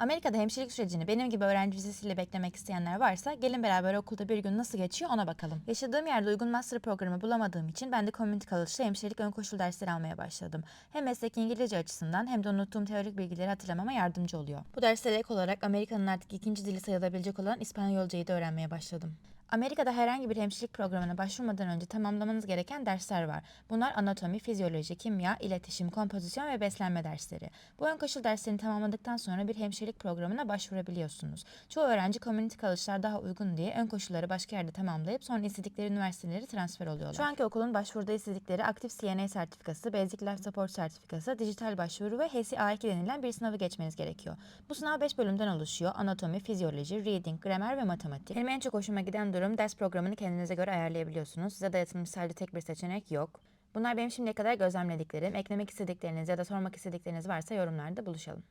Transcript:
Amerika'da hemşirelik sürecini benim gibi öğrenci vizesiyle beklemek isteyenler varsa gelin beraber okulda bir gün nasıl geçiyor ona bakalım. Yaşadığım yerde uygun master programı bulamadığım için ben de community college'da hemşirelik ön koşul dersleri almaya başladım. Hem meslek İngilizce açısından hem de unuttuğum teorik bilgileri hatırlamama yardımcı oluyor. Bu derslere ek olarak Amerika'nın artık ikinci dili sayılabilecek olan İspanyolcayı da öğrenmeye başladım. Amerika'da herhangi bir hemşirelik programına başvurmadan önce tamamlamanız gereken dersler var. Bunlar anatomi, fizyoloji, kimya, iletişim, kompozisyon ve beslenme dersleri. Bu ön koşul derslerini tamamladıktan sonra bir hemşirelik programına başvurabiliyorsunuz. Çoğu öğrenci community college'lar daha uygun diye ön koşulları başka yerde tamamlayıp sonra istedikleri üniversiteleri transfer oluyorlar. Şu anki okulun başvuruda istedikleri aktif CNA sertifikası, Basic Life Support sertifikası, dijital başvuru ve HSA2 denilen bir sınavı geçmeniz gerekiyor. Bu sınav 5 bölümden oluşuyor. Anatomi, fizyoloji, reading, gramer ve matematik. Benim en çok hoşuma giden durum ders programını kendinize göre ayarlayabiliyorsunuz. Size dayatılmış sadece tek bir seçenek yok. Bunlar benim şimdiye kadar gözlemlediklerim. Eklemek istedikleriniz ya da sormak istedikleriniz varsa yorumlarda buluşalım.